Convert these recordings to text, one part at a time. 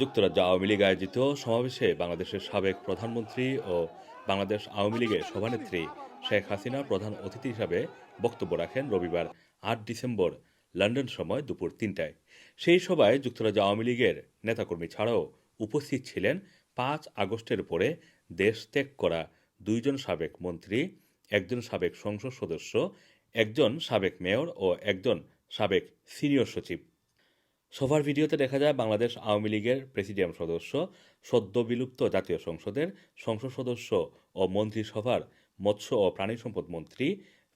যুক্তরাজ্য আওয়ামী লীগ আয়োজিত সমাবেশে বাংলাদেশের সাবেক প্রধানমন্ত্রী ও বাংলাদেশ আওয়ামী লীগের সভানেত্রী শেখ হাসিনা প্রধান অতিথি হিসাবে বক্তব্য রাখেন রবিবার আট ডিসেম্বর, লন্ডন সময় দুপুর তিনটায়। সেই সভায় যুক্তরাজ্য আওয়ামী লীগের নেতাকর্মী ছাড়াও উপস্থিত ছিলেন পাঁচ আগস্টের পরে দেশ ত্যাগ করা দুইজন সাবেক মন্ত্রী, একজন সাবেক সংসদ সদস্য একজন সাবেক মেয়র ও একজন সাবেক সিনিয়র সচিব। সভার ভিডিওতে দেখা যায় বাংলাদেশ আওয়ামী লীগের প্রেসিডিয়াম সদস্য, সদ্য বিলুপ্ত জাতীয় সংসদের সংসদ সদস্য ও মন্ত্রিসভার মৎস্য ও প্রাণী সম্পদ মন্ত্রী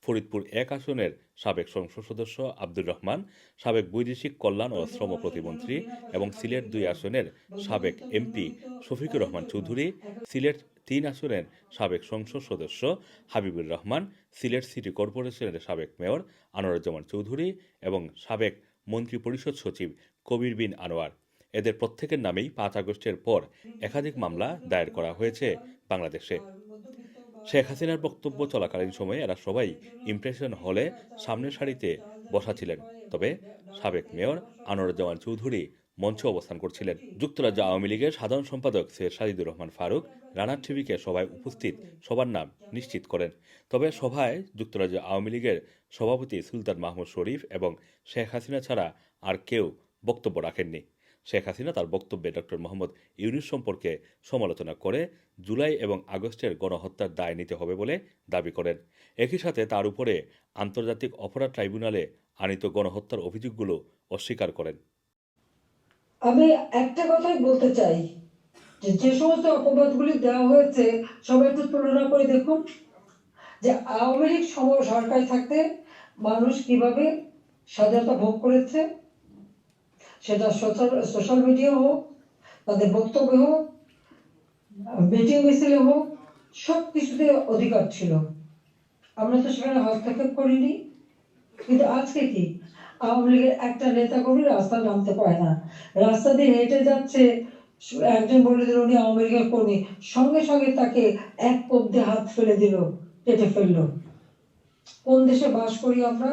ফরিদপুর এক আসনের সাবেক সংসদ সদস্য আব্দুর রহমান, সাবেক বৈদেশিক কল্যাণ ও শ্রম প্রতিমন্ত্রী এবং সিলেট দুই আসনের সাবেক এমপি শফিকুর রহমান চৌধুরী, সিলেট তিন আসনের সাবেক সংসদ সদস্য হাবিবুর রহমান, সিলেট সিটি কর্পোরেশনের সাবেক মেয়র আনোয়ারুজ্জামান চৌধুরী এবং সাবেক মন্ত্রী পরিষদ সচিব কবির বিন আনোয়ার। এদের প্রত্যেকের নামেই পাঁচ আগস্টের পর একাধিক মামলা দায়ের করা হয়েছে বাংলাদেশে। শেখ হাসিনার বক্তব্য চলাকালীন সময়ে এরা সবাই ইমপ্রেশন হলে সামনের সারিতে বসা ছিলেন। তবে সাবেক মেয়র আনোয়ারুজ্জামান চৌধুরী মঞ্চে অবস্থান করছিলেন। যুক্তরাজ্য আওয়ামী লীগের সাধারণ সম্পাদক সৈয়দ সাজিদুর রহমান ফারুক রানার টিভিকে সভায় উপস্থিত সবার নাম নিশ্চিত করেন। তবে সভায় যুক্তরাজ্য আওয়ামী লীগের সভাপতি সুলতান মাহমুদ শরীফ এবং শেখ হাসিনা ছাড়া আর কেউ বক্তব্য রাখেননি। শেখ হাসিনা তার বক্তব্যে ডক্টর মোহাম্মদ ইউনুস সম্পর্কে সমালোচনা করে জুলাই এবং আগস্টের গণহত্যার দায় নিতে হবে বলে দাবি করেন। একই সাথে তার উপরে আন্তর্জাতিক অপরাধ ট্রাইব্যুনালে আনিত গণহত্যার অভিযোগগুলো অস্বীকার করেন। আমি একটা কথাই বলতে চাই যে যে সমস্ত অপবাদগুলি দেওয়া হয়েছে, সবাই একটু তুলনা করে দেখুন যে, আওয়ামী লীগ সরকার থাকতে মানুষ কীভাবে স্বাধীনতা ভোগ করেছে সেটা সোশ্যাল সোশ্যাল মিডিয়া হোক, তাদের বক্তব্য হোক, মিটিং মিছিলে হোক, সব কিছুতে অধিকার ছিল। আমরা তো সেখানে হস্তক্ষেপ করিনি। কিন্তু আজকে কি? আওয়ামী লীগের একটা নেতা কর্মী রাস্তায় নামতে পারে না। রাস্তা দিয়ে হেঁটে যাচ্ছে একজন বলে দিল উনি আওয়ামী লীগের কর্মী। সঙ্গে সঙ্গে তাকে এক কোপ দিয়ে হাত ফেলে দিল, কেটে ফেলল। কোন দেশে বাস করি আমরা?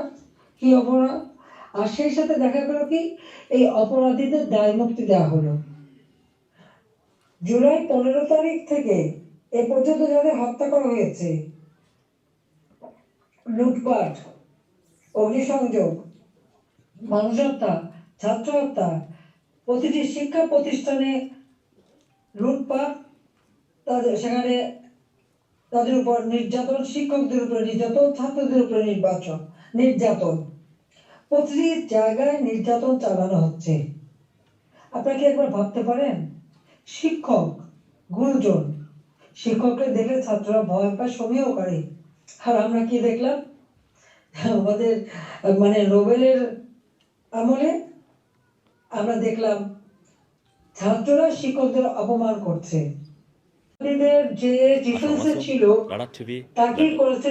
কি অপরাধ আর সেই সাথে দেখা গেল কি, এই অপরাধীদের দায় মুক্তি দেওয়া হলো। জুলাই পনেরো তারিখ থেকে এ পর্যন্ত যাদের হত্যা করা হয়েছে, লুটপাট, অগ্নিসংযোগ মানুষ হত্যা ছাত্র হত্যা প্রতিটি শিক্ষা প্রতিষ্ঠানে লুটপাট, তাদের সেখানে তাদের উপর নির্যাতন, শিক্ষকদের উপরে নির্যাতন, ছাত্রদের উপরে নির্বাচন, নির্যাতন। প্রতিটি জায়গায় নির্যাতন চালানো হচ্ছে। আপনাকে একবার ভাবতে পারেন? শিক্ষক গুরুজন শিক্ষককে দেখলে ছাত্ররা ভয় পায় সমীহ করে। আর আমরা কি দেখলাম? আমাদের মানে নোবেলের আমলে আমরা দেখলাম ছাত্ররা শিক্ষকদের অপমান করছে। যে ডিফেন্সে ছিল টিভি করেছে